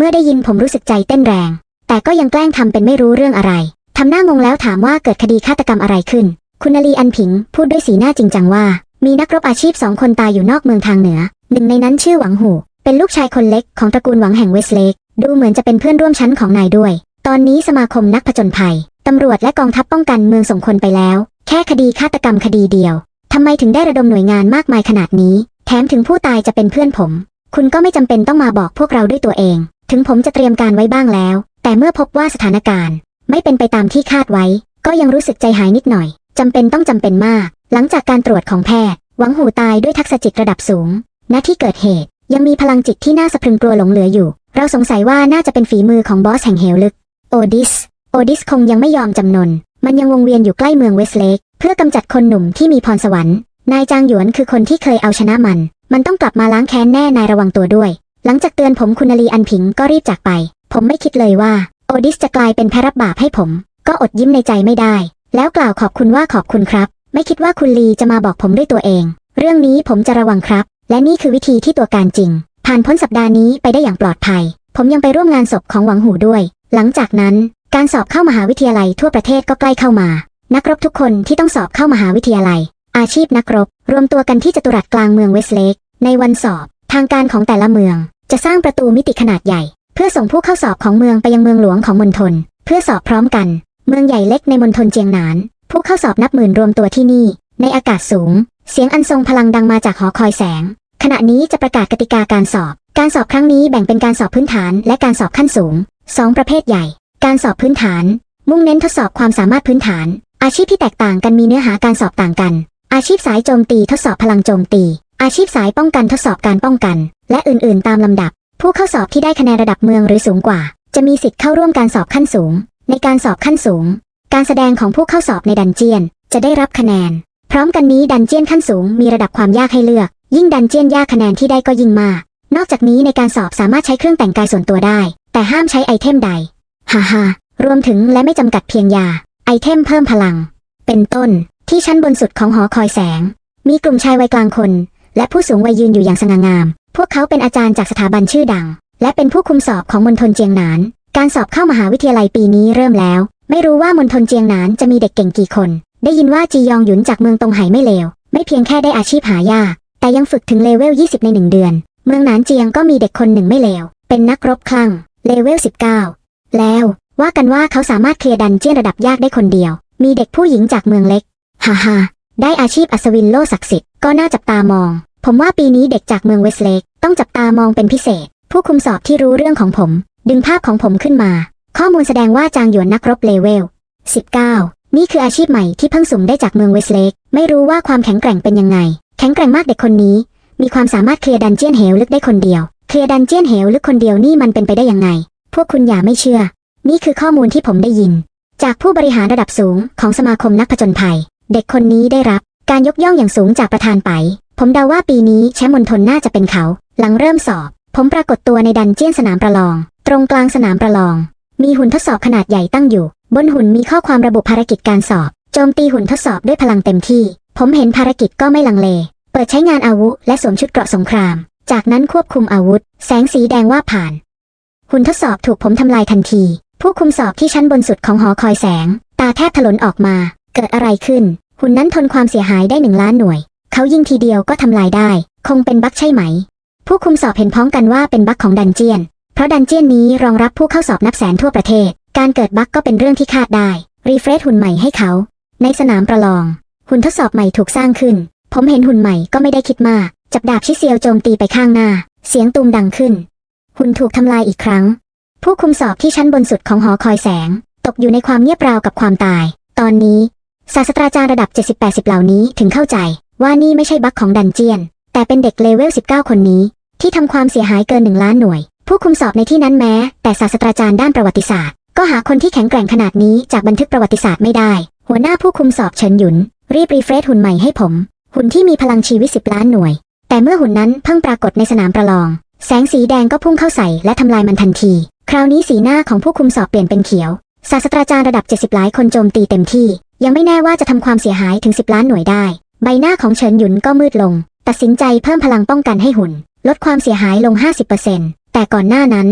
เมื่อได้ยินผมรู้สึกใจเต้นแรง แต่ก็ยังแกล้งทำเป็นไม่รู้เรื่องอะไรทำหน้างงแล้วถามว่าเกิดคดีฆาตกรรมอะไรขึ้น คุณนลีอันผิง พูดด้วยสีหน้าจริงจังว่า มีนักรบอาชีพสองคนตายอยู่นอกเมืองทางเหนือ หนึ่งในนั้นชื่อหวังหู เป็นลูกชายคนเล็กของตระกูลหวังแห่งเวสเลก ดูเหมือนจะเป็นเพื่อนร่วมชั้นของนายด้วย ตอนนี้สมาคมนักผจญภัยตำรวจและกองทัพป้องกันเมืองส่งคนไปแล้ว แค่คดีฆาตกรรมคดีเดียวทำไมถึงได้ระดมหน่วยงานมากมายขนาดนี้ แถมถึงผู้ตายจะเป็นเพื่อนผม คุณก็ไม่จำเป็นต้องมาบอกพวกเราด้วยตัวเอง ถึงผมจะเตรียมการไว้บ้างแล้ว แต่เมื่อพบว่าสถานการณ์ ไม่เป็นไปตามที่คาดไว้ ก็ยังรู้สึกใจหายนิดหน่อยจำเป็นต้องจำเป็นมาก หลังจากการตรวจของแพทย์หวังหูตายด้วยทักษะจิตระดับสูง ณ ที่เกิดเหตุ ยังมีพลังจิตที่น่าสะพรึงกลัวหลงเหลืออยู่ เราสงสัยว่าน่าจะเป็นฝีมือของบอสแห่งเหวลึก โอดิส โอดิสคงยังไม่ยอมจำนน มันยังวงเวียนอยู่ใกล้เมืองเวสเลก เพื่อกำจัดคนหนุ่มที่มีพรสวรรค์ นายจางหยวนคือคนที่เคยเอาชนะมัน มันต้องกลับมาล้างแค้นแน่นายระวังตัวด้วย หลังจากเตือนผมคุณลีอันผิงก็รีบจากไป ผมไม่คิดเลยว่า โอดิสจะกลายเป็นแพรับบาปให้ผม ก็อดยิ้มในใจไม่ได้ แล้วกล่าวขอบคุณว่าขอบคุณครับ ไม่คิดว่าคุณลีจะมาบอกผมด้วยตัวเอง เรื่องนี้ผมจะระวังครับ และนี่คือวิธีที่ตัวการจริง ผ่านพ้นสัปดาห์นี้ไปได้อย่างปลอดภัย ผมยังไปร่วมงานศพของหวังหูด้วย หลังจากนั้น การสอบเข้ามหาวิทยาลัยทั่วประเทศก็ใกล้เข้ามา นักรบทุกคนที่ต้องสอบเข้ามหาวิทยาลัย อาชีพนักรบ รวมตัวกันที่จตุรัสกลางเมืองเวสเลกในวันสอบ ทางการของแต่ละเมือง จะสร้างประตูมิติขนาดใหญ่ เพื่อส่งผู้เข้าสอบของเมืองไปยังเมืองหลวงของมณฑลเพื่อสอบพร้อมกัน เมืองใหญ่เล็กในมณฑลเจียงหนาน ผู้เข้าสอบนับหมื่นรวมตัวที่นี่ ในอากาศสูง เสียงอันทรงพลังดังมาจากหอคอยแสง ขณะนี้จะประกาศกติกาการสอบ การสอบครั้งนี้แบ่งเป็นการสอบพื้นฐานและการสอบขั้นสูงสองประเภทใหญ่ การสอบพื้นฐาน มุ่งเน้นทดสอบความสามารถพื้นฐาน อาชีพที่แตกต่างกันมีเนื้อหาการสอบต่างกัน อาชีพสายโจมตีทดสอบพลังโจมตี อาชีพสายป้องกันทดสอบการป้องกัน และอื่นๆ ตามลำดับ ผู้เข้าสอบที่ได้คะแนนระดับเมืองหรือสูงกว่า จะมีสิทธิ์เข้าร่วมการสอบขั้นสูง ในการสอบขั้นสูง การแสดงของผู้เข้าสอบในดันเจียน จะได้รับคะแนน พร้อมกันนี้ดันเจียนขั้นสูงมีระดับความยากให้เลือก ยิ่งดันเจียนยากคะแนนที่ได้ก็ยิ่งมาก นอกจากนี้ในการสอบสามารถใช้เครื่องแต่งกายส่วนตัวได้ แต่ห้ามใช้ไอเทมใดฮ่าฮ่ารวมถึงและไม่จำกัดเพียงยา ไอเทมเพิ่มพลัง เป็นต้นที่ชั้นบนสุดของหอคอยแสง มีกลุ่มชายวัยกลางคน และผู้สูงวัยยืนอยู่อย่างสง่างาม พวกเขาเป็นอาจารย์จากสถาบันชื่อดัง และเป็นผู้คุมสอบของมณฑลเจียงหนาน การสอบเข้ามหาวิทยาลัยปีนี้เริ่มแล้ว ไม่รู้ว่ามณฑลเจียงหนานจะมีเด็กเก่งกี่คน ได้ยินว่าจียองหยุนจากเมืองตงไหไม่เลว ไม่เพียงแค่ได้อาชีพหายาก แต่ยังฝึกถึงเลเวล 20 ในหนึ่งเดือน เมืองหนานเจียงก็มีเด็กคนหนึ่งไม่เลว เป็นนักรบคลั่ง เลเวล 19 แล้วว่ากันว่าเขาสามารถเคลียร์ดันเจียนระดับยากได้คนเดียว มีเด็กผู้หญิงจากเมืองเล็ก ฮ่าฮ่าได้อาชีพอัศวินโลศักดิ์สิทธิ ก็น่าจับตามอง ผมว่าปีนี้เด็กจากเมืองเวสเลกต้องจับตามองเป็นพิเศษ ผู้คุมสอบที่รู้เรื่องของผม ดึงภาพของผมขึ้นมา ข้อมูลแสดงว่าจางหยวนนักรบเลเวล 19 นี่คืออาชีพใหม่ที่เพิ่งสุ่มได้จากเมืองเวสเลกไม่รู้ว่าความแข็งแกร่งเป็นยังไง แข็งแกร่งมากเด็กคนนี้ มีความสามารถเคลียร์ดันเจียนเหวลึกได้คนเดียว เคลียร์ดันเจียนเหวลึกคนเดียวนี่มันเป็นไปได้ยังไง พวกคุณอย่าไม่เชื่อ นี่คือข้อมูลที่ผมได้ยิน จากผู้บริหารระดับสูงของสมาคมนักผจญภัย เด็กคนนี้ได้รับ การยกย่องอย่างสูงจากประธานไป ผมเดาว่าปีนี้แชมป์มณฑลน่าจะเป็นเขา หลังเริ่มสอบ ผมปรากฏตัวในดันเจียนสนามประลอง ตรงกลางสนามประลอง มีหุ่นทดสอบขนาดใหญ่ตั้งอยู่ บนหุ่นมีข้อความระบุภารกิจการสอบ โจมตีหุ่นทดสอบด้วยพลังเต็มที่ ผมเห็นภารกิจก็ไม่ลังเล เปิดใช้งานอาวุธและสวมชุดเกราะสงคราม จากนั้นควบคุมอาวุธ แสงสีแดงว่าผ่าน หุ่นทดสอบถูกผมทำลายทันที ผู้คุมสอบที่ชั้นบนสุดของหอคอยแสง ตาแทบถลนออกมา เกิดอะไรขึ้น หุ่นนั้นทนความเสียหายได้หนึ่งล้านหน่วย เขายิงทีเดียวก็ทำลายได้ คงเป็นบั๊กใช่ไหม ผู้คุมสอบเห็นพ้องกันว่าเป็นบั๊กของดันเจียน เพราะดันเจียนนี้รองรับผู้เข้าสอบนับแสนทั่วประเทศ การเกิดบั๊กก็เป็นเรื่องที่คาดได้ รีเฟรชหุ่นใหม่ให้เขา ในสนามประลอง หุ่นทดสอบใหม่ถูกสร้างขึ้น ผมเห็นหุ่นใหม่ก็ไม่ได้คิดมาก จับดาบชิเซียวโจมตีไปข้างหน้า เสียงตูมดังขึ้น หุ่นถูกทำลายอีกครั้ง ผู้คุมสอบที่ชั้นบนสุดของหอคอยแสง ตกอยู่ในความเงียบราวกับความตาย ตอนนี้ ศาสตราจารย์ระดับ 70-80 เหล่านี้ถึงเข้าใจว่านี่ไม่ใช่บั๊กของดันเจียน แต่เป็นเด็กเลเวล 19 คนนี้ ที่ทำความเสียหายเกินหนึ่งล้านหน่วย ผู้คุมสอบในที่นั้นแม้ แต่ศาสตราจารย์ด้านประวัติศาสตร์ ก็หาคนที่แข็งแกร่งขนาดนี้จากบันทึกประวัติศาสตร์ไม่ได้ หัวหน้าผู้คุมสอบเฉินหยุน รีบรีเฟรชหุ่นใหม่ให้ผม หุ่นที่มีพลังชีวิต 10 ล้านหน่วย แต่เมื่อหุ่นนั้นเพิ่งปรากฏในสนามประลอง แสงสีแดงก็พุ่งเข้าใส่และทำลายมันทันที คราวนี้สีหน้าของผู้คุมสอบเปลี่ยนเป็นเขียวศาสตราจารย์ระดับ 70 หลายคนโจมตีเต็มที่ ยังไม่แน่ว่าจะทำความเสียหายถึง 10 ล้านหน่วยได้ ใบหน้าของเฉินหยุนก็มืดลง ตัดสินใจเพิ่มพลังป้องกันให้หุ่น ลดความเสียหายลง 50%แต่ก่อนหน้านั้น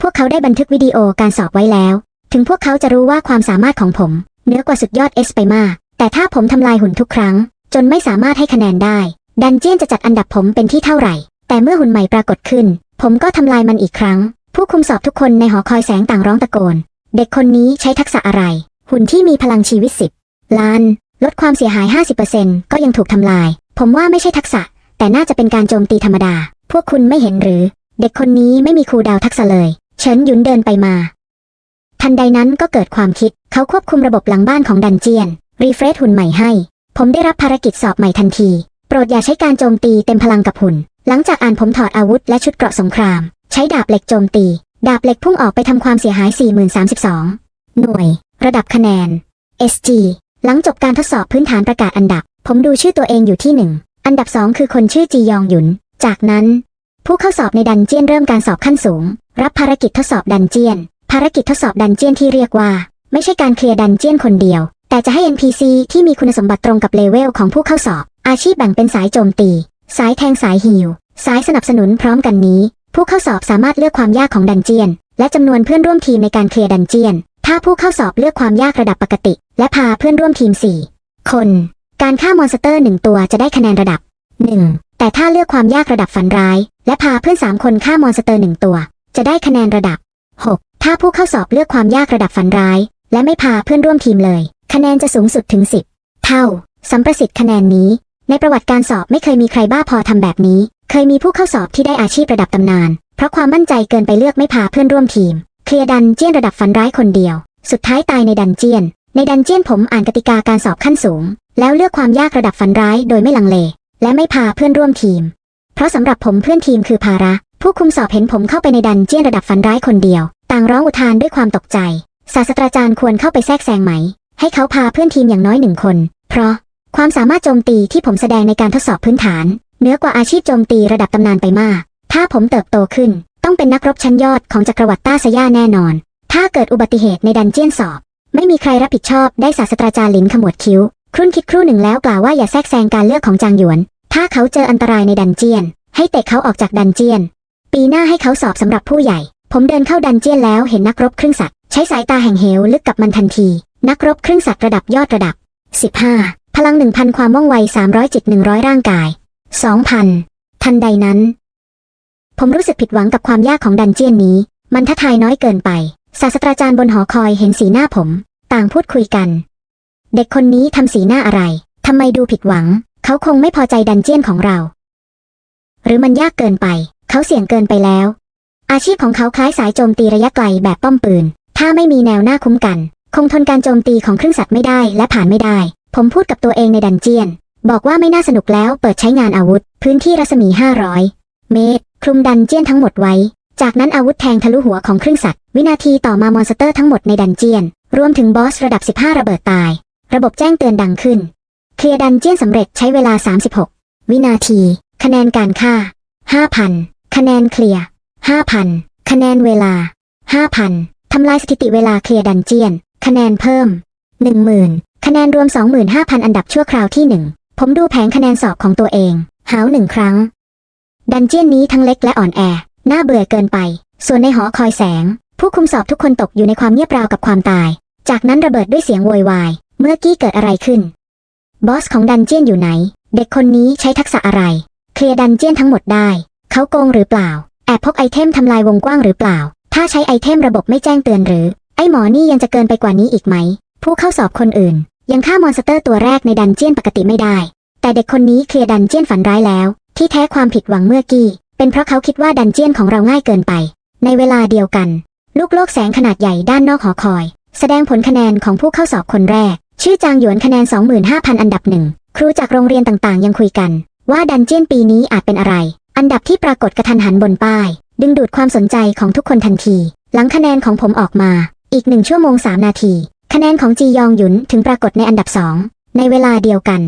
พวกเขาได้บันทึกวิดีโอการสอบไว้แล้ว ถึงพวกเขาจะรู้ว่าความสามารถของผมเหนือกว่าสุดยอดเอสไปมาก แต่ถ้าผมทำลายหุ่นทุกครั้ง จนไม่สามารถให้คะแนนได้ ดันเจียนจะจัดอันดับผมเป็นที่เท่าไหร่ แต่เมื่อหุ่นใหม่ปรากฏขึ้น ผมก็ทำลายมันอีกครั้ง ผู้คุมสอบทุกคนในหอคอยแสงต่างร้องตะโกน เด็กคนนี้ใช้ทักษะอะไร หุ่นที่มีพลังชีวิตสิบล้าน ลดความเสียหาย 50%ก็ยังถูกทำลาย ผมว่าไม่ใช่ทักษะ แต่น่าจะเป็นการโจมตีธรรมดา พวกคุณไม่เห็นหรือ เด็กคนนี้ไม่มีครูดาวทักษะเลย เฉินหยุนเดินไปมา ทันใดนั้นก็เกิดความคิด เขาควบคุมระบบหลังบ้านของดันเจียน รีเฟรชหุ่นใหม่ให้ ผมได้รับภารกิจสอบใหม่ทันที โปรดอย่าใช้การโจมตีเต็มพลังกับหุ่น หลังจากอ่านผมถอดอาวุธและชุดเกราะสงคราม ใช้ดาบเหล็กโจมตี ดาบเหล็กพุ่งออกไปทำความเสียหาย 4032 หน่วย ระดับคะแนน SG หลังจบการทดสอบพื้นฐานประกาศอันดับ ผมดูชื่อตัวเองอยู่ที่หนึ่งอันดับสองคือคนชื่อจียองหยุน จากนั้น ผู้เข้าสอบในดันเจียนเริ่มการสอบขั้นสูง รับภารกิจทดสอบดันเจียน ภารกิจทดสอบดันเจียนที่เรียกว่า ไม่ใช่การเคลียร์ดันเจียนคนเดียว แต่จะให้ NPC ที่มีคุณสมบัติตรงกับเลเวลของผู้เข้าสอบ อาชีพแบ่งเป็นสายโจมตี สายแทงสายฮิวสายสนับสนุนพร้อมกันนี้ ผู้เข้าสอบสามารถเลือกความยากของดันเจียน และจำนวนเพื่อนร่วมทีมในการเคลียร์ดันเจียน ถ้าผู้เข้าสอบเลือกความยากระดับปกติ และพาเพื่อนร่วมทีม 4 คน การฆ่ามอนสเตอร์หนึ่งตัวจะได้คะแนนระดับ 1 แต่ถ้าเลือกความยากระดับฝันร้าย และพาเพื่อน 3 คนฆ่ามอนสเตอร์หนึ่งตัว จะได้คะแนนระดับ 6 ถ้าผู้เข้าสอบเลือกความยากระดับฝันร้าย และไม่พาเพื่อนร่วมทีมเลย คะแนนจะสูงสุดถึง 10 เท่าสัมประสิทธิ์คะแนนนี้ ในประวัติการสอบไม่เคยมีใครบ้าพอทำแบบนี้ เคยมีผู้เข้าสอบที่ได้อาชีพระดับตำนาน เพราะความมั่นใจเกินไปเลือกไม่พาเพื่อนร่วมทีม เคลียร์ดันเจียนระดับฝันร้ายคนเดียว สุดท้ายตายในดันเจียน ในดันเจียนผมอ่านกติกาการสอบขั้นสูง แล้วเลือกความยากระดับฝันร้ายโดยไม่ลังเล และไม่พาเพื่อนร่วมทีม เพราะสำหรับผมเพื่อนทีมคือภาระ ผู้คุมสอบเห็นผมเข้าไปในดันเจียนระดับฝันร้ายคนเดียว ต่างร้องอุทานด้วยความตกใจ ศาสตราจารย์ควรเข้าไปแทรกแซงไหม ให้เขาพาเพื่อนทีมอย่างน้อยหนึ่งคน เพราะความสามารถโจมตีที่ผมแสดงในการทดสอบพื้นฐานเหนือกว่าอาชีพโจมตีระดับตำนานไปมาก ถ้าผมเติบโตขึ้น ต้องเป็นนักรบชั้นยอดของจักรวรรดิต้าสยาแน่นอน ถ้าเกิดอุบัติเหตุในดันเจียนสอบ ไม่มีใครรับผิดชอบได้ศาสตราจารย์หลินขมวดคิ้ว ครุ่นคิดครู่หนึ่งแล้วกล่าวว่าอย่าแทรกแซงการเลือกของจางหยวน ถ้าเขาเจออันตรายในดันเจียน ให้เตะเขาออกจากดันเจียน ปีหน้าให้เขาสอบสำหรับผู้ใหญ่ ผมเดินเข้าดันเจียนแล้วเห็นนักรบครึ่งสัตว์ใช้สายตาแห่งเหวลึกกับมันทันที นักรบครึ่งสัตว์ระดับยอดระดับ 15 พลัง 1,000 ความว่องไว 300 จิต 100 ร่างกาย 2,000 ทันใดนั้น ผมรู้สึกผิดหวังกับความยากของดันเจียนนี้ มันท้าทายน้อยเกินไป ศาสตราจารย์บนหอคอยเห็นสีหน้าผม ต่างพูดคุยกัน เด็กคนนี้ทำสีหน้าอะไร ทำไมดูผิดหวัง เขาคงไม่พอใจดันเจียนของเรา หรือมันยากเกินไป เขาเสี่ยงเกินไปแล้ว อาชีพของเขาคล้ายสายโจมตีระยะไกลแบบป้อมปืน ถ้าไม่มีแนวหน้าคุ้มกัน คงทนการโจมตีของเครื่องสัตว์ไม่ได้และผ่านไม่ได้ ผมพูดกับตัวเองในดันเจียน บอกว่าไม่น่าสนุกแล้ว เปิดใช้งานอาวุธ พื้นที่รัศมี 500 เมตร คลุมดันเจียนทั้งหมดไว้ จากนั้นอาวุธแทงทะลุหัวของเครื่องสัตว์ วินาทีต่อมามอนสเตอร์ทั้งหมดในดันเจียน รวมถึงบอสระดับ 15 ระเบิดตาย ระบบแจ้งเตือนดังขึ้น เคลียร์ดันเจียนสำเร็จใช้เวลา 36 วินาที คะแนนการฆ่า 5,000 คะแนนเคลียร์ 5,000 คะแนนเวลา 5,000 ทำลายสถิติเวลาเคลียร์ดันเจียน คะแนนเพิ่ม 10,000 คะแนนรวม 25,000 อันดับชั่วคราวที่ 1 ผมดูแผงคะแนนสอบของตัวเอง หาวหนึ่งครั้ง ดันเจียนนี้ทั้งเล็กและอ่อนแอ น่าเบื่อเกินไป ส่วนในหอคอยแสง ผู้คุมสอบทุกคนตกอยู่ในความเงียบราวกับความตาย จากนั้นระเบิดด้วยเสียงโวยวาย เมื่อกี้เกิดอะไรขึ้น บอสของดันเจียนอยู่ไหน เด็กคนนี้ใช้ทักษะอะไร เคลียร์ดันเจียนทั้งหมดได้ เขาโกงหรือเปล่า แอบพกไอเทมทำลายวงกว้างหรือเปล่า ถ้าใช้ไอเทมระบบไม่แจ้งเตือนหรือ ไอหมอนี่ยังจะเกินไปกว่านี้อีกไหม ผู้เข้าสอบคนอื่น ยังฆ่ามอนสเตอร์ตัวแรกในดันเจียนปกติไม่ได้ แต่เด็กคนนี้เคลียร์ดันเจียนฝันร้ายแล้ว ที่แท้ความผิดหวังเมื่อกี้ เป็นเพราะเขาคิดว่าดันเจียนของเราง่ายเกินไป ในเวลาเดียวกัน ลูกโลกแสงขนาดใหญ่ด้านนอกหอคอย แสดงผลคะแนนของผู้เข้าสอบคนแรก ชื่อจางหยวนคะแนน 25,000 อันดับหนึ่งครูจากโรงเรียนต่างๆ ยังคุยกัน ว่าดันเจียนปีนี้อาจเป็นอะไร อันดับที่ปรากฏกระทันหันบนป้าย ดึงดูดความสนใจของทุกคนทันที หลังคะแนนของผมออกมา อีกหนึ่งชั่วโมงสามนาที คะแนนของจียองหยุนถึงปรากฏในอันดับสองในเวลาเดียวกัน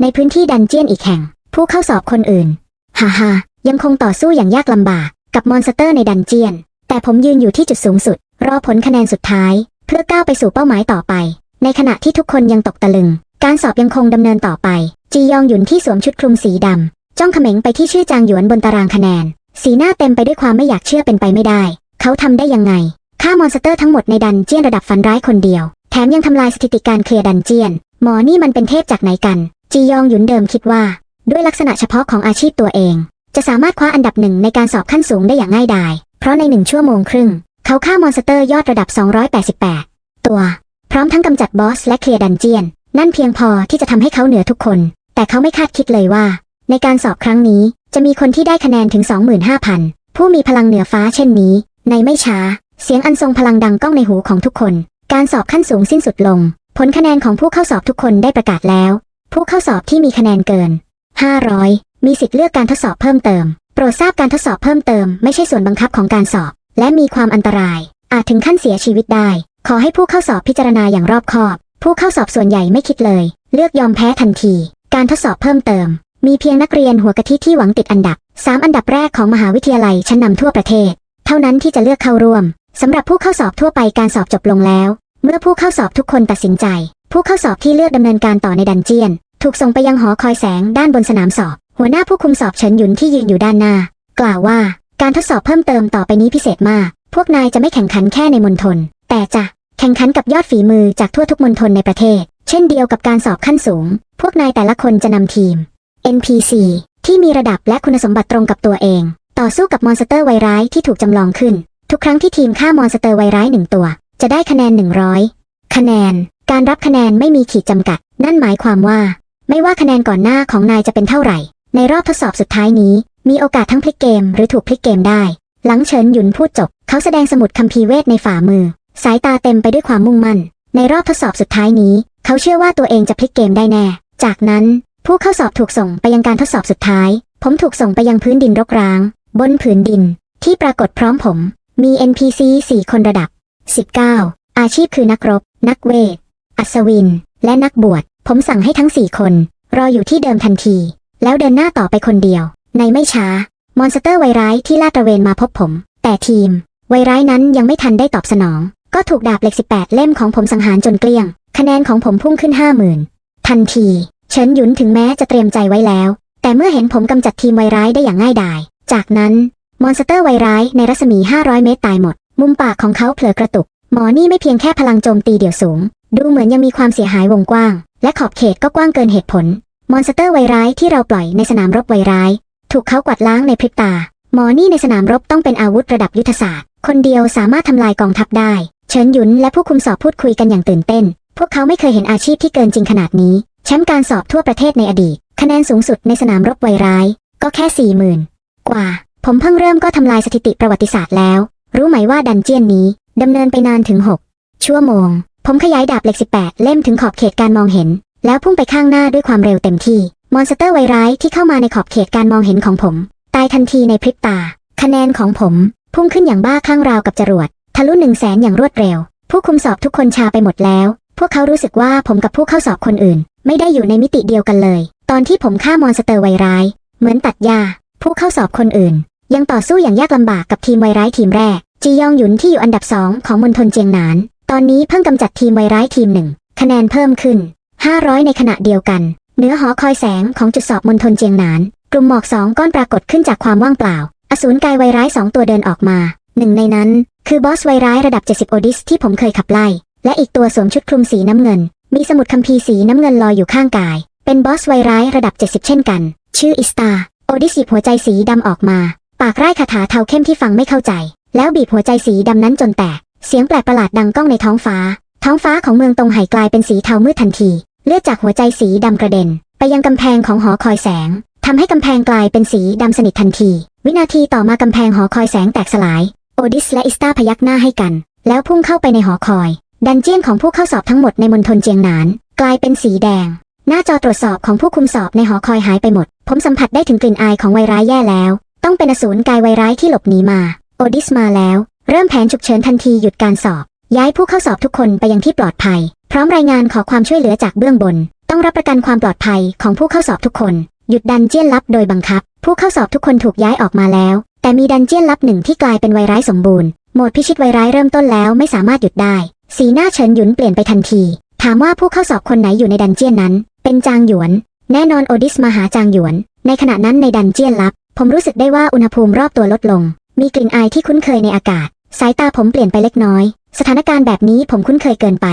ในพื้นที่ดันเจียนอีกแห่ง ผู้เข้าสอบคนอื่น ฮ่าฮ่ายังคงต่อสู้อย่างยากลำบากกับมอนสเตอร์ในดันเจียน แต่ผมยืนอยู่ที่จุดสูงสุด รอผลคะแนนสุดท้าย เพื่อก้าวไปสู่เป้าหมายต่อไป ในขณะที่ทุกคนยังตกตะลึง การสอบยังคงดำเนินต่อไป จียองหยุนที่สวมชุดคลุมสีดำจ้องเขม็งไปที่ชื่อจางหยวนบนตารางคะแนน สีหน้าเต็มไปด้วยความไม่อยากเชื่อเป็นไปไม่ได้ เขาทำได้ยังไงฆ่ามอนสเตอร์ทั้งหมดในดันเจียนระดับฝันร้ายคนเดียว แถมยังทำลายสถิติการเคลียร์ดันเจียน หมอนี่มันเป็นเทพจากไหนกัน จียองหยุนเดิมคิดว่า ด้วยลักษณะเฉพาะของอาชีพตัวเอง จะสามารถคว้าอันดับหนึ่งในการสอบขั้นสูงได้อย่างง่ายดาย เพราะในหนึ่งชั่วโมงครึ่ง เขาฆ่ามอนสเตอร์ยอดระดับ 288 ตัว พร้อมทั้งกำจัดบอสและเคลียร์ดันเจียน นั่นเพียงพอที่จะทำให้เขาเหนือทุกคน แต่เขาไม่คาดคิดเลยว่า ในการสอบครั้งนี้จะมีคนที่ได้คะแนนถึง 25,000 ผู้มีพลังเหนือฟ้าเช่นนี้ ในไม่ช้า เสียงอันทรงพลังดังก้องในหูของทุกคน การสอบขั้นสูงสิ้นสุดลง ผลคะแนนของผู้เข้าสอบทุกคนได้ประกาศแล้ว ผู้เข้าสอบที่มีคะแนนเกิน 500 มีสิทธิ์เลือกการทดสอบเพิ่มเติม โปรดทราบการทดสอบเพิ่มเติม ไม่ใช่ส่วนบังคับของการสอบ และมีความอันตราย อาจถึงขั้นเสียชีวิตได้ ขอให้ผู้เข้าสอบพิจารณาอย่างรอบคอบ ผู้เข้าสอบส่วนใหญ่ไม่คิดเลย เลือกยอมแพ้ทันที การทดสอบเพิ่มเติม มีเพียงนักเรียนหัวกะทิที่หวังติดอันดับ 3 อันดับแรกของมหาวิทยาลัยชั้นนำทั่วประเทศ เท่านั้นที่จะเลือกเข้าร่วมสำหรับผู้เข้าสอบทั่วไปการสอบจบลงแล้ว เมื่อผู้เข้าสอบทุกคนตัดสินใจ ผู้เข้าสอบที่เลือกดำเนินการต่อในดันเจียน ถูกส่งไปยังหอคอยแสงด้านบนสนามสอบ หัวหน้าผู้คุมสอบเฉินหยุนที่ยืนอยู่ด้านหน้า กล่าวว่าการทดสอบเพิ่มเติมต่อไปนี้พิเศษมาก พวกนายจะไม่แข่งขันแค่ในมณฑลแต่จะแข่งขันกับยอดฝีมือจากทั่วทุกมณฑลในประเทศ เช่นเดียวกับการสอบขั้นสูง พวกนายแต่ละคนจะนำทีม NPC ที่มีระดับและคุณสมบัติตรงกับตัวเอง ต่อสู้กับมอนสเตอร์ไวร้ายที่ถูกจำลองขึ้น ทุกครั้งที่ทีมฆ่ามอนสเตอร์ไวร้ายหนึ่งตัว จะได้คะแนน 100 คะแนน การรับคะแนนไม่มีขีดจำกัด นั่นหมายความว่า ไม่ว่าคะแนนก่อนหน้าของนายจะเป็นเท่าไหร่ ในรอบทดสอบสุดท้ายนี้ มีโอกาสทั้งพลิกเกมหรือถูกพลิกเกมได้ หลังเฉินหยุนพูดจบ เขาแสดงสมุดคัมภีร์เวทในฝ่ามือ สายตาเต็มไปด้วยความมุ่งมั่น ในรอบทดสอบสุดท้ายนี้ เขาเชื่อว่าตัวเองจะพลิกเกมได้แน่ จากนั้น ผู้เข้าสอบถูกส่งไปยังการทดสอบสุดท้าย ผมถูกส่งไปยังพื้นดินรกร้าง บนผืนดิน ที่ปรากฏพร้อมผม มี NPC 4 คนระดับ 19 อาชีพคือนักรบ นักเวท อัศวิน และนักบวช ผมสั่งให้ทั้ง4คน รออยู่ที่เดิมทันที แล้วเดินหน้าต่อไปคนเดียว ในไม่ช้า มอนสเตอร์ไวร้ายที่ลาดตระเวนมาพบผม แต่ทีม ไวร้ายนั้นยังไม่ทันได้ตอบสนอง ก็ถูกดาบเหล็ก 18 เล่มของผมสังหารจนเกลี้ยง คะแนนของผมพุ่งขึ้น50,000ทันทีเฉินหยุนถึงแม้จะเตรียมใจไว้แล้ว แต่เมื่อเห็นผมกำจัดทีมไวร้ายได้อย่างง่ายดาย จากนั้นมอนสเตอร์ไวร้ายในรัศมี 500 เมตรตายหมด มุมปากของเขาเผลอกระตุก หมอนี่ไม่เพียงแค่พลังโจมตีเดี่ยวสูง ดูเหมือนยังมีความเสียหายวงกว้าง และขอบเขตก็กว้างเกินเหตุผล มอนสเตอร์ไวร้ายที่เราปล่อยในสนามรบไวร้าย ถูกเขากวาดล้างในพริบตา หมอนี่ในสนามรบต้องเป็นอาวุธระดับยุทธศาสตร์ คนเดียวสามารถทำลายกองทัพได้ เฉินหยุนและผู้คุมสอบพูดคุยกันอย่างตื่นเต้น พวกเขาไม่เคยเห็นอาชีพที่เกินจริงขนาดนี้ แชมป์การสอบทั่วประเทศในอดีต คะแนนสูงสุดในสนามรบไวร้าย ก็แค่สี่หมื่นกว่า ผมเพิ่งเริ่มก็ทำลายสถิติประวัติศาสตร์แล้ว รู้ไหมว่าดันเจียนนี้ดำเนินไปนานถึง 6 ชั่วโมง ผมขยายดาบเหล็ก 18 เล่มถึงขอบเขตการมองเห็น แล้วพุ่งไปข้างหน้าด้วยความเร็วเต็มที่ มอนสเตอร์ไวร้ายที่เข้ามาในขอบเขตการมองเห็นของผม ตายทันทีในพริบตา คะแนนของผมพุ่งขึ้นอย่างบ้าคลั่งราวกับจรวด ทะลุหนึ่งแสนอย่างรวดเร็ว ผู้คุมสอบทุกคนชาไปหมดแล้ว พวกเขารู้สึกว่าผมกับผู้เข้าสอบคนอื่น ไม่ได้อยู่ในมิติเดียวกันเลย ตอนที่ผมฆ่ามอนสเตอร์ไวร้าย เหมือนตัดหญ้าผู้เข้าสอบคนอื่น ยังต่อสู้อย่างยากลำบากกับทีมไวร้ายทีมแรกจียองหยุนที่อยู่อันดับสองของมณฑลเจียงหนาน อนนี้เพิ่งกำจัดทีมไวร้ายทีมหนึ่ง คะแนนเพิ่มขึ้น 500 ในขณะเดียวกันเหนือหอคอยแสงของจุดสอบมณฑลเจียงหนาน กลุ่มหมอกสองก้อนปรากฏขึ้นจากความว่างเปล่า อสูรกายไวร้ายสองตัวเดินออกมา หนึ่งในนั้น คือบอสไวร้ายระดับ 70 โอดิสที่ผมเคยขับไล่ และอีกตัวสวมชุดคลุมสีน้ำเงิน มีสมุดคัมภีร์สีน้ำเงินลอยอยู่ข้างกาย เป็นบอสไวร้ายระดับ 70 เช่นกัน ชื่ออิสตาโอดิสหยิบหัวใจสีดำออกมา ปากไร้คาถาเทาเข้มที่ฟังไม่เข้าใจ แล้วบีบหัวใจสีดำนั้นจนแตก เสียงแปลกประหลาดดังก้องในท้องฟ้า ท้องฟ้าของเมืองตรงไห่กลายเป็นสีเทามืดทันที เลือดจากหัวใจสีดำกระเด็น ไปยังกำแพงของหอคอยแสงทำให้กำแพงกลายเป็นสีดำสนิททันที วินาทีต่อมากำแพงหอคอยแสงแตกสลาย โอดิสและอิสตาพยักหน้าให้กัน แล้วพุ่งเข้าไปในหอคอย ดันเจียนของผู้เข้าสอบทั้งหมดในมณฑลเจียงหนาน กลายเป็นสีแดง หน้าจอตรวจสอบของผู้คุมสอบในหอคอยหายไปหมด ผมสัมผัสได้ถึงกลิ่นอายของไวร้ายแย่แล้ว ต้องเป็นอสูรกายไวร้ายที่หลบหนีมา โอดิสมาแล้ว เริ่มแผนฉุกเฉินทันทีหยุดการสอบ ย้ายผู้เข้าสอบทุกคนไปยังที่ปลอดภัย พร้อมรายงานขอความช่วยเหลือจากเบื้องบน ต้องรับประกันความปลอดภัยของผู้เข้าสอบทุกคน หยุดดันเจี้ยนลับโดยบังคับ ผู้เข้าสอบทุกคนถูกย้ายออกมาแล้ว แต่มีดันเจี้ยนลับหนึ่งที่กลายเป็นไวร้ายสมบูรณ์โหมดพิชิตไวร้ายเริ่มต้นแล้วไม่สามารถหยุดได้ สีหน้าเฉินหยุนเปลี่ยนไปทันที ถามว่าผู้เข้าสอบคนไหนอยู่ในดันเจี้ยนนั้น เป็นจางหยวน แน่นอนโอดิสมาหาจางหยวน ในขณะนั้นในดันเจี้ยนลับ ผมรู้สึกได้ว่าอุณหภูมิรอบตัวลดลง มีกลิ่นอายที่คุ้นเคยในอากาศ สายตาผมเปลี่ยนไปเล็กน้อย สถานการณ์แบบนี้ผมคุ้นเคยเกินไป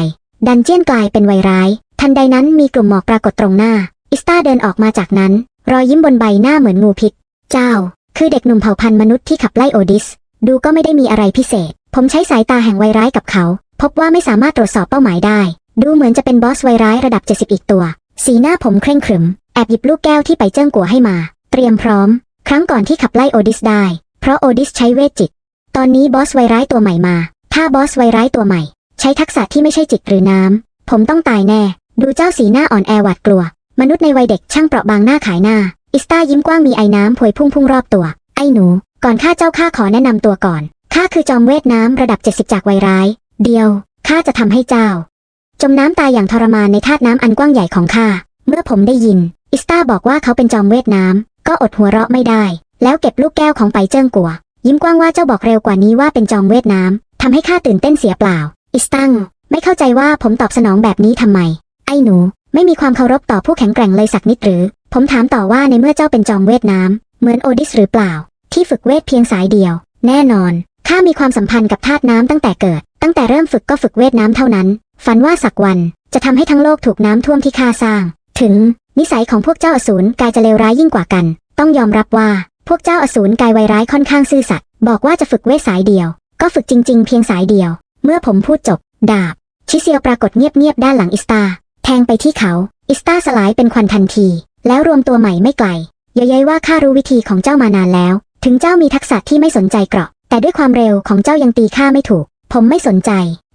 ดันเจียนกลายเป็นวัยร้าย ทันใดนั้นมีกลุ่มหมอกปรากฏตรงหน้า อิสตาเดินออกมาจากนั้น รอยยิ้มบนใบหน้าเหมือนงูพิษ เจ้า คือเด็กหนุ่มเผ่าพันธุ์มนุษย์ที่ขับไล่โอดิส ดูก็ไม่ได้มีอะไรพิเศษ ผมใช้สายตาแห่งวัยร้ายกับเขา พบว่าไม่สามารถตรวจสอบเป้าหมายได้ ดูเหมือนจะเป็นบอสวัยร้ายระดับ 70 อีกตัว สีหน้าผมเคร่งขรึม แอบหยิบลูกแก้วที่ไปเจิ้งกัวให้มา เตรียมพร้อม ครั้งก่อนที่ขับไล่โอดิสได้ เพราะโอดิสใช้เวทจิต ตอนนี้บอสวัยร้ายตัวใหม่มา ถ้าบอสวัยร้ายตัวใหม่ ใช้ทักษะที่ไม่ใช่จิตหรือน้ำ ผมต้องตายแน่ ดูเจ้าสีหน้าอ่อนแอหวาดกลัว มนุษย์ในวัยเด็กช่างเปราะบางหน้าขายหน้า อิสตายิ้มกว้างมีไอ้น้ำพวยพุ่งพุ่งรอบตัว ไอ้หนู ก่อนข้าเจ้าข้าขอแนะนำตัวก่อน ข้าคือจอมเวทน้ำระดับ 70 จากวัยร้าย เดียว ข้าจะทำให้เจ้า จมน้ำตายอย่างทรมานในธาตุน้ำอันกว้างใหญ่ของข้า เมื่อผมได้ยิน อิสตาบอกว่าเขาเป็นจอมเวทน้ำก็อดหัวเราะไม่ได้ แล้วเก็บลูกแก้วของไปเจิ้งกัว ยิ้มกว้างว่าเจ้าบอกเร็วกว่านี้ว่าเป็นจอมเวทน้ำทำให้ข้าตื่นเต้นเสียเปล่า อิสตัง ไม่เข้าใจว่าผมตอบสนองแบบนี้ทำไม ไอ้หนู ไม่มีความเคารพต่อผู้แข็งแกร่งเลยสักนิดหรือ ผมถามต่อว่าในเมื่อเจ้าเป็นจอมเวทน้ำเหมือนโอดิสหรือเปล่า ที่ฝึกเวทเพียงสายเดียว แน่นอนข้ามีความสัมพันธ์กับธาตุน้ำตั้งแต่เกิด ตั้งแต่เริ่มฝึกก็ฝึกเวทน้ำเท่านั้น ฝันว่าสักวันจะทำให้ทั้งโลกถูกน้ำท่วมที่ข้าสร้าง ถึง นิสัยของพวกเจ้าอสูรกายจะเลวร้ายยิ่งกว่ากัน ต้องยอมรับว่า วกเจ้าอสูรกายไวร้ายค่อนข้างซื่อสัตย์บอกว่าจะฝึกเวทสายเดียว ก็ฝึกจริง ๆ เพียงสายเดียว เมื่อผมพูดจบ ดาบ ชิเซียวปรากฏเงียบๆด้านหลังอิสตา แทงไปที่เขา อิสตาสลายเป็นควันทันที แล้วรวมตัวใหม่ไม่ไกลเย้ยว่าข้ารู้วิธีของเจ้ามานานแล้ว ถึงเจ้ามีทักษะที่ไม่สนใจเกราะ แต่ด้วยความเร็วของเจ้ายังตีข้าไม่ถูก ผมไม่สนใจ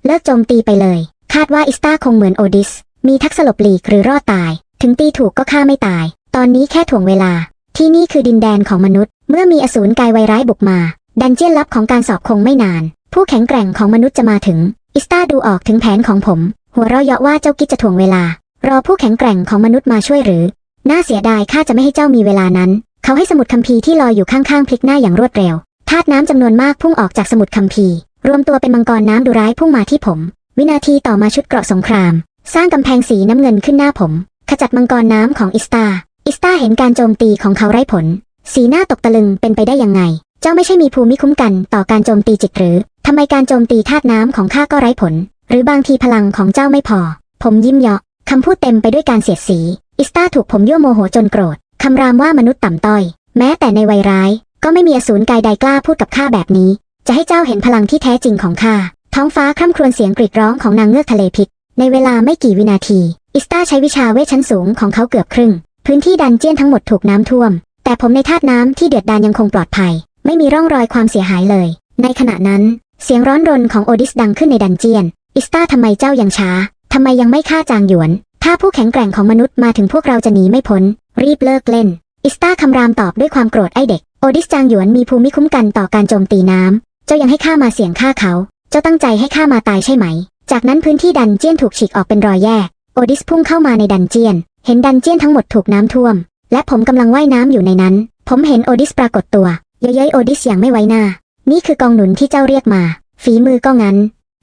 เลิกโจมตีไปเลย คาดว่าอิสตาคงเหมือนโอดิส มีทักษะหลบหลีกหรือรอดตาย ถึงตีถูกก็ฆ่าไม่ตาย ตอนนี้แค่ถ่วงเวลา ที่นี่คือดินแดนของมนุษย์ เมื่อมีอสูรกายไวร้ายบุกมา ดันเจี้ยนลับของการสอบคงไม่นาน ผู้แข็งแกร่งของมนุษย์จะมาถึง อิสตาดูออกถึงแผนของผม หัวเราะเยาะว่าเจ้ากิจจะถ่วงเวลา รอผู้แข็งแกร่งของมนุษย์มาช่วยหรือ น่าเสียดายข้าจะไม่ให้เจ้ามีเวลานั้น เขาให้สมุดคัมภีร์ที่ลอยอยู่ข้างๆพลิกหน้าอย่างรวดเร็วธาตุน้ำจำนวนมากพุ่งออกจากสมุดคัมภีร์ รวมตัวเป็นมังกรน้ำดุร้ายพุ่งมาที่ผม วินาทีต่อมาชุดเกราะสงคราม สร้างกำแพงสีน้ำเงินขึ้นหน้าผม ขจัดมังกรน้ำของอิสตา อิสตาเห็นการโจมตีของเขาไร้ผล สีหน้าตกตะลึงเป็นไปได้ยังไง เจ้าไม่ใช่มีภูมิคุ้มกันต่อการโจมตีจิตหรือทำไมการโจมตีธาตุน้ำของข้าก็ไร้ผล หรือบางทีพลังของเจ้าไม่พอ ผมยิ้มเยาะคำพูดเต็มไปด้วยการเสียดสี อิสตาถูกผมยั่วโมโหจนโกรธคำรามว่ามนุษย์ต่ำต้อย แม้แต่ในวัยร้าย ก็ไม่มีอสูรกายใดกล้าพูดกับข้าแบบนี้ จะให้เจ้าเห็นพลังที่แท้จริงของข้าท้องฟ้าคร่ำครวญเสียงกรีดร้องของนางเงือกทะเลพิษในเวลาไม่กี่วินาที อิสตาใช้วิชาเวทชั้นสูงของเขาเกือบครึ่ง พื้นที่ดันเจี้ยนทั้งหมดถูกน้ำท่วม แต่ผมในธาตุน้ำที่เดือดดานยังคงปลอดภัย ไม่มีร่องรอยความเสียหายเลย ในขณะนั้น เสียงร้อนรนของโอดิสดังขึ้นในดันเจียน อิสตาทำไมเจ้ายังช้าทำไมยังไม่ฆ่าจางหยวน ถ้าผู้แข็งแกร่งของมนุษย์มาถึงพวกเราจะหนีไม่พ้น รีบเลิกเล่น อิสตาคำรามตอบด้วยความโกรธไอเด็ก โอดิสจางหยวนมีภูมิคุ้มกันต่อการโจมตีน้ำ เจ้ายังให้ข้ามาเสี่ยงฆ่าเขา เจ้าตั้งใจให้ข้ามาตายใช่ไหม จากนั้นพื้นที่ดันเจียนถูกฉีกออกเป็นรอยแยก โอดิสพุ่งเข้ามาในดันเจียน เห็นดันเจียนทั้งหมดถูกน้ำท่วม และผมกำลังว่ายน้ำอยู่ในนั้น ผมเห็นโอดิสปรากฏตัวเย้ยโอดิสอย่างไม่ไว้หน้า นี่คือกองหนุนที่เจ้าเรียกมา ฝีมือก็งั้น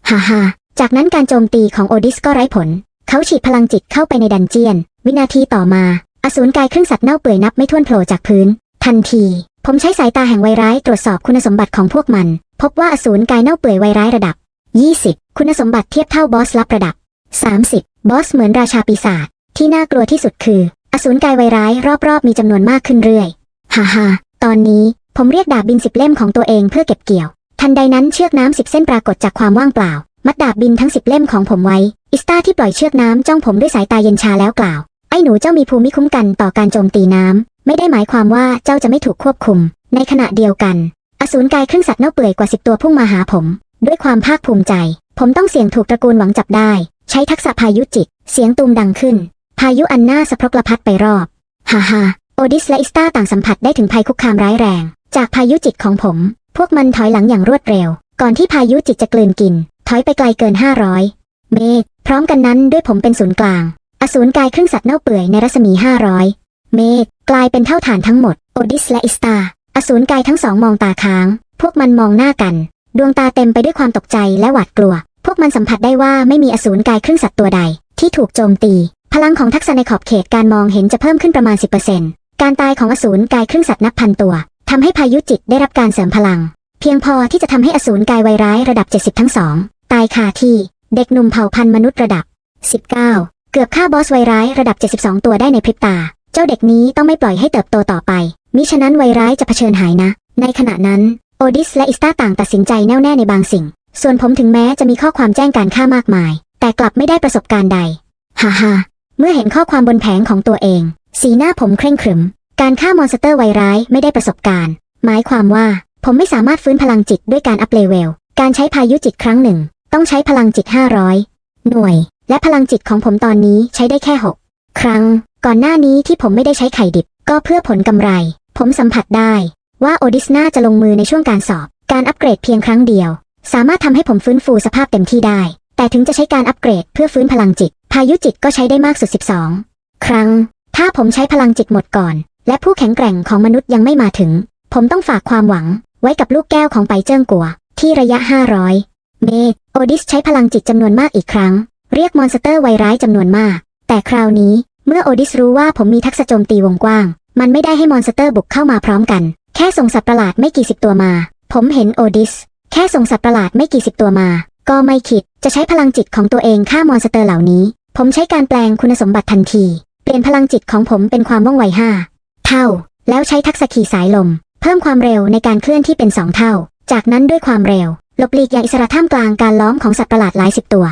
ฮ่าฮ่าจากนั้นการโจมตีของโอดิสก็ไร้ผล เขาฉีดพลังจิตเข้าไปในดันเจียน วินาทีต่อมา อสูรกายครึ่งสัตว์เน่าเปื่อยนับไม่ถ้วนโผล่จากพื้น ทันที ผมใช้สายตาแห่งไวร้ายตรวจสอบคุณสมบัติของพวกมัน พบว่าอสูรกายเน่าเปื่อยไวร้ายระดับ 20 คุณสมบัติเทียบเท่าบอสลับระดับ 30 บอสเหมือนราชาปีศาจ ที่น่ากลัวที่สุดคือ อสูรกายไวร้ายรอบๆ มีจำนวนมากขึ้นเรื่อยฮ่าฮ่าตอนนี้ผมเรียกดาบบินสิบเล่มของตัวเองเพื่อเก็บเกี่ยว ทันใดนั้นเชือกน้ำสิบเส้นปรากฏจากความว่างเปล่า มัดดาบบินทั้งสิบเล่มของผมไว้ อิสตาที่ปล่อยเชือกน้ำจ้องผมด้วยสายตาเย็นชาแล้วกล่าว ไอ้หนูเจ้ามีภูมิคุ้มกันต่อการโจมตีน้ำ ไม่ได้หมายความว่าเจ้าจะไม่ถูกควบคุม ในขณะเดียวกัน อสูรกายครึ่งสัตว์เน่าเปื่อยกว่าสิบตัวพุ่งมาหาผม ด้วยความภาคภูมิใจ ผมต้องเสี่ยงถูกตระกูลหวังจับได้ ใช้ทักษะพายุจิต เสียงตูมดังขึ้นายุอันน่าสะพรกละพัดไปรอบ ฮ่าฮ่าโอดิสและอิสตาต่างสัมผัสได้ถึงภัยคุกคามร้ายแรง จากพายุจิตของผม พวกมันถอยหลังอย่างรวดเร็ว ก่อนที่พายุจิตจะกลืนกิน ถอยไปไกลเกิน 500 เมตร พร้อมกันนั้นด้วยผมเป็นศูนย์กลาง อสูรกายครึ่งสัตว์เน่าเปื่อยในรัศมี 500 เมตร กลายเป็นเท่าฐานทั้งหมด โอดิสและอิสตา อสูรกายทั้งสองมองตาค้าง พวกมันมองหน้ากัน ดวงตาเต็มไปด้วยความตกใจและหวาดกลัว พวกมันสัมผัสได้ว่าไม่มีอสูรกายครึ่งสัตว์ตัวใด ที่ถูกโจมตี พลังของทักษะในขอบเขตการมองเห็นจะเพิ่มขึ้นประมาณ 10%การตายของอสูรกายครึ่งสัตว์นับพันตัวทำให้พายุจิตได้รับการเสริมพลัง เพียงพอที่จะทำให้อสูรกายวัยร้ายระดับ 70 ทั้งสองตายคาที่ เด็กหนุ่มเผ่าพันธุ์มนุษย์ระดับ 19 เกือบฆ่าบอสวัยร้ายระดับ 72 ตัวได้ในพริบตา เจ้าเด็กนี้ต้องไม่ปล่อยให้เติบโตต่อไป มิฉะนั้นวัยร้ายจะเผชิญหายนะ ในขณะนั้นโอดิสและอิสตาต่างตัดสินใจแน่วแน่ในบางสิ่ง ส่วนผมถึงแม้จะมีข้อความแจ้งการฆ่ามากมาย แต่กลับไม่ได้ประสบการณ์ใด ฮ่าฮ่า มื่อเห็นข้อความบนแผงของตัวเอง สีหน้าผมเคร่งขรึม การฆ่ามอนสเตอร์วัยร้ายไม่ได้ประสบการณ์ หมายความว่าผมไม่สามารถฟื้นพลังจิตด้วยการอัพเลเวล การใช้พายุจิตครั้งหนึ่ง ต้องใช้พลังจิต 500 หน่วย และพลังจิตของผมตอนนี้ใช้ได้แค่ 6 ครั้ง ก่อนหน้านี้ที่ผมไม่ได้ใช้ไข่ดิบ ก็เพื่อผลกำไร ผมสัมผัสได้ว่าโอดิสนาจะลงมือในช่วงการสอบ การอัปเกรดเพียงครั้งเดียว สามารถทำให้ผมฟื้นฟูสภาพเต็มที่ได้ แต่ถึงจะใช้การอัปเกรดเพื่อฟื้นพลังจิต พายุจิตก็ใช้ได้มากสุด 12 ครั้ง ถ้าผมใช้พลังจิตหมดก่อน และผู้แข็งแกร่งของมนุษย์ยังไม่มาถึง ผมต้องฝากความหวัง ไว้กับลูกแก้วของไปเจิ้งกัว ที่ระยะ 500 เมตรโอดิสใช้พลังจิตจำนวนมากอีกครั้ง เรียกมอนสเตอร์ไวร้ายจำนวนมาก แต่คราวนี้ เมื่อโอดิสรู้ว่าผมมีทักษะโจมตีวงกว้าง มันไม่ได้ให้มอนสเตอร์บุกเข้ามาพร้อมกัน แค่ส่งสัตว์ประหลาดไม่กี่สิบตัวมา ผมเห็นโอดิส แค่ส่งสัตว์ประหลาดไม่กี่สิบตัวมา ก็ไม่คิดจะใช้พลังจิตของตัวเองฆ่ามอนสเตอร์เหล่านี้ ผมใช้การแปลงคุณสมบัติทันที เปลี่ยนพลังจิตของผมเป็นความว่องไวห้าเท่า แล้วใช้ทักษะขี่สายลม เพิ่มความเร็วในการเคลื่อนที่เป็นสองเท่า จากนั้นด้วยความเร็วหลบหลีกอย่างอิสระท่ามกลางการล้อมของสัตว์ประหลาดหลายสิบตัว